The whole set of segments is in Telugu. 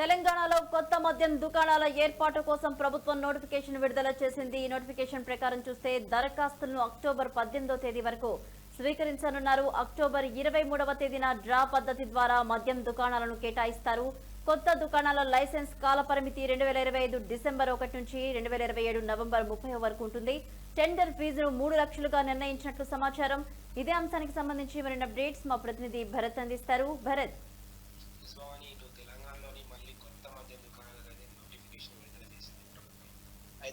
తెలంగాణలో కొత్త మద్యం దుకాణాల ఏర్పాటు కోసం ప్రభుత్వం నోటిఫికేషన్ విడుదల చేసింది. ఈ నోటిఫికేషన్ ప్రకారం చూస్తే దరఖాస్తులను అక్టోబర్ పద్దెనిమిదో తేదీ వరకు స్వీకరించనున్నారు. అక్టోబర్ ఇరవై మూడవ తేదీన డ్రా పద్ధతి ద్వారా మద్యం దుకాణాలను కేటాయిస్తారు. కొత్త దుకాణాల లైసెన్స్ కాల పరిమితి రెండు వేల ఇరవై ఐదు డిసెంబర్ ఒకటి నుంచి రెండు వేల ఇరవై ఏడు నవంబర్ ముప్పై వరకు ఉంటుంది. టెండర్ ఫీజును మూడు లక్షలుగా నిర్ణయించినట్లు సమాచారం. ఇదే అంశానికి సంబంధించి మరిన్ని అప్డేట్స్ మా ప్రతినిధి భరత్ అందిస్తారు. భరత్ భవాని ఇటు తెలంగాణలోని మళ్ళీ కొత్త మద్యం దుకాణాలకు అయితే నోటిఫికేషన్ విడుదల చేసింది ప్రభుత్వం.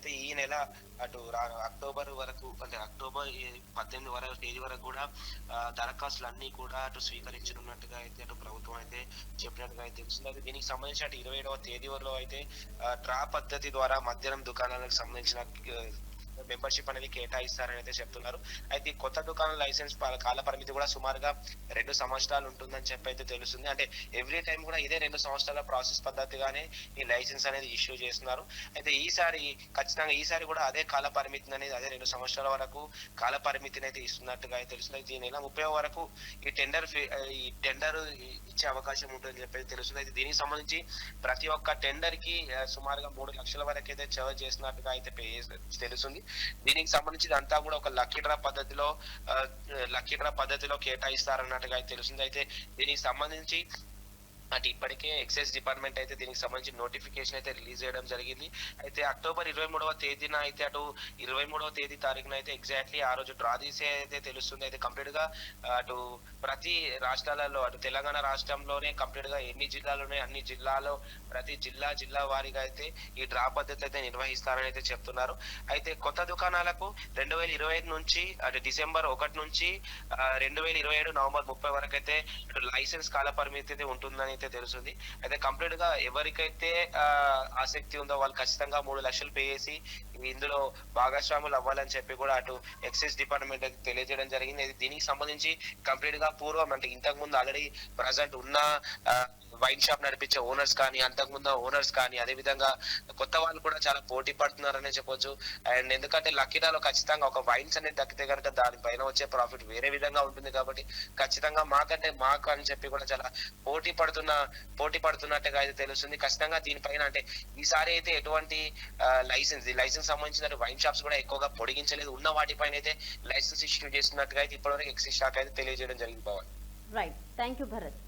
అయితే ఈ నెల అటు అక్టోబర్ వరకు అంటే అక్టోబర్ పద్దెనిమిది వరకు తేదీ వరకు కూడా దరఖాస్తులు అన్ని కూడా అటు స్వీకరించనున్నట్టుగా అయితే అటు ప్రభుత్వం అయితే చెప్పినట్టుగా అయితే తెలుస్తుంది. అయితే దీనికి సంబంధించి అటు ఇరవై ఏడవ తేదీ వరకు అయితే ట్రా డ్రా పద్ధతి ద్వారా మద్యం దుకాణాలకు సంబంధించిన మెంబర్షిప్ అనేది కేటాయిస్తారని అయితే చెప్తున్నారు. అయితే ఈ కొత్త దుకాణం లైసెన్స్ కాల పరిమితి కూడా సుమారుగా రెండు సంవత్సరాలు ఉంటుందని చెప్పి అయితే తెలుస్తుంది. అంటే ఎవ్రీ టైం కూడా ఇదే రెండు సంవత్సరాల ప్రాసెస్ పద్ధతిగానే ఈ లైసెన్స్ అనేది ఇష్యూ చేస్తున్నారు. అయితే ఈసారి ఖచ్చితంగా ఈసారి కూడా అదే కాల పరిమితిని అనేది అదే రెండు సంవత్సరాల వరకు కాల పరిమితిని అయితే ఇస్తున్నట్టుగా అయితే తెలుస్తుంది. దీని నెల ముప్పై వరకు ఈ టెండర్ ఈ టెండర్ ఇచ్చే అవకాశం ఉంటుందని చెప్పి తెలుస్తుంది. అయితే దీనికి సంబంధించి ప్రతి ఒక్క టెండర్కి సుమారుగా మూడు లక్షల వరకు అయితే చార్జ్ చేసినట్టుగా అయితే తెలుస్తుంది. దీనికి సంబంధించి అంతా కూడా ఒక లక్కీ డ్రా పద్ధతిలో ఆ, లక్కీ డ్రా పద్ధతిలో కేటాయిస్తారన్నట్టుగా అయితే తెలుస్తుంది అయితే దీనికి సంబంధించి అటు ఇప్పటికే ఎక్సైజ్ డిపార్ట్మెంట్ అయితే దీనికి సంబంధించి నోటిఫికేషన్ అయితే రిలీజ్ చేయడం జరిగింది. అయితే అక్టోబర్ ఇరవై మూడవ తేదీన అయితే అటు ఇరవై మూడవ తేదీ తారీఖున అయితే ఎగ్జాక్ట్లీ ఆ రోజు డ్రా తీసే అయితే తెలుస్తుంది. అయితే కంప్లీట్గా అటు ప్రతి రాష్ట్రాలలో అటు తెలంగాణ రాష్ట్రంలోనే కంప్లీట్గా ఎన్ని జిల్లాలు ఉన్నాయి అన్ని జిల్లాలో ప్రతి జిల్లా జిల్లా వారీగా అయితే ఈ డ్రా పద్ధతి అయితే నిర్వహిస్తారని అయితే చెప్తున్నారు. అయితే కొత్త దుకాణాలకు రెండు వేల ఇరవై ఐదు నుంచి అటు డిసెంబర్ ఒకటి నుంచి రెండు వేల ఇరవై ఏడు నవంబర్ ముప్పై వరకు అయితే లైసెన్స్ కాల పరిమితి అయితే ఉంటుందని అయితే తెలుస్తుంది. అయితే కంప్లీట్గా ఎవరికైతే ఆ, ఆసక్తి ఉందో వాళ్ళు ఖచ్చితంగా మూడు లక్షలు పే చేసి ఇందులో భాగస్వాములు అవ్వాలని చెప్పి కూడా అటు ఎక్సైజ్ డిపార్ట్మెంట్ తెలియజేయడం జరిగింది. దీనికి సంబంధించి కంప్లీట్గా పూర్వం అంటే ఇంతకు ముందు ఆల్రెడీ ప్రజెంట్ ఉన్న వైన్ షాప్ నడిపించే ఓనర్స్ కానీ అంతకుముందు ఓనర్స్ కానీ అదే విధంగా కొత్త వాళ్ళు కూడా చాలా పోటీ పడుతున్నారనే చెప్పొచ్చు. అండ్ ఎందుకంటే లక్కీడాలో ఖచ్చితంగా ఒక వైన్స్ అనేది దక్కితే కనుక దానిపైన వచ్చే ప్రాఫిట్ వేరే విధంగా ఉంటుంది కాబట్టి ఖచ్చితంగా మాకంటే మాకు అని చెప్పి కూడా చాలా పోటీ పడుతున్న పోటీ పడుతున్నట్టుగా అయితే తెలుస్తుంది. ఖచ్చితంగా దీనిపైన అంటే ఈసారి అయితే ఎటువంటి లైసెన్స్ ఈ లైసెన్స్ సంబంధించిన వైన్ షాప్స్ కూడా ఎక్కువగా పొడిగించలేదు. ఉన్న వాటిపైన అయితే లైసెన్స్ ఇష్యూ చేస్తున్నట్టుగా అయితే ఇప్పటివరకు ఎక్సైజ్ శాఖ అయితే తెలియజేయడం జరిగింది Pawan right thank you Bharat